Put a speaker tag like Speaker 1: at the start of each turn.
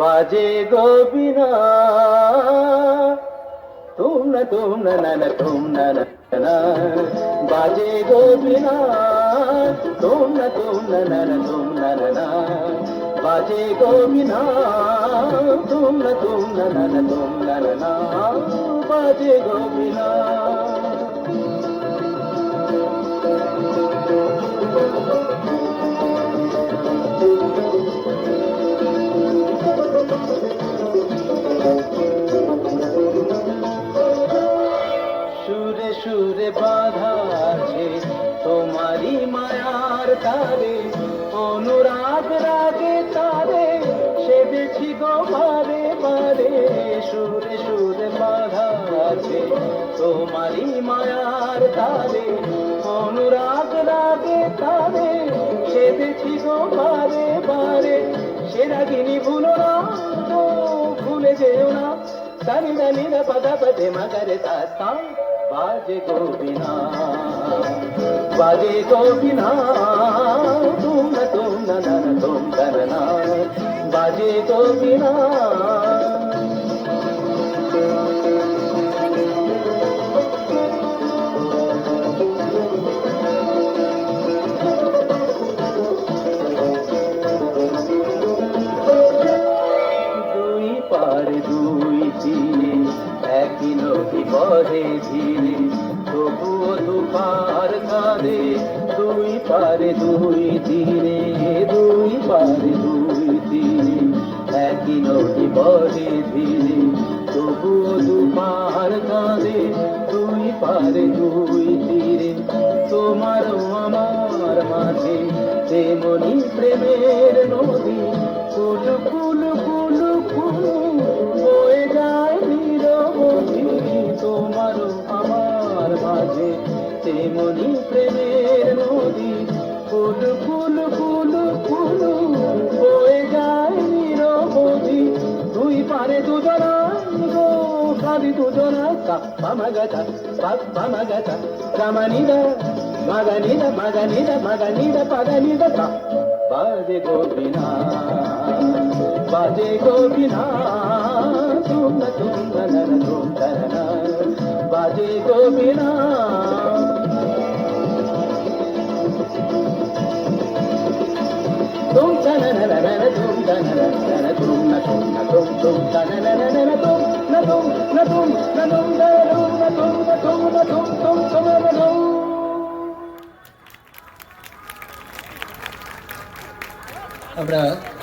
Speaker 1: बजेे गोपीना तुम न तुम न तुम न न न बाजे गोपीना तुम न तुम न न न तुम न न न বাজে গোবিনা তুম তোমরা বাজে গোবিনা বাধা আছে মায়ার তারে অনুরাগ রাগে সুরে সুরে বাধা আছে। তোমারই মায়ার তারে অনুরাগ রাগে তারে সেবেছি গো বারে বারে। সে রাগিনী ভুলো না ভুলে যেও না। দানি দানি র পদ পদে মগরে তাতা বাজে গোবিনা বাজে গোবিনা তুম ন তুম ন ন ন তুম করনা বাজে গোবিনা বহে ধীরে তবুও দুপার কাঁদে দুই পারে দুই তীরে, দুই পারে দুই তীরে। একই নদী বহে ধীরে তবুও দুপার কাঁদে দুই পারে দুই তীরে। তোমারও আমার মাঝে তেমনি প্রেমের নদী কুল গেছে মনি প্রেমের নদী, ফুল ফুল ফুল ফুল, বয়ে যায় নিরবধি। দুই পারে দুজনা গো কাবি দুজনা কাপ্পা মাগাতা পাপ্পা মাগাতা কামানিদা మగనిద మగనిద మగనిద పగనిద బాజే గోపినా బాజే గోపినా తుంగ తుంగ నర తుంగ బాజే
Speaker 2: Abra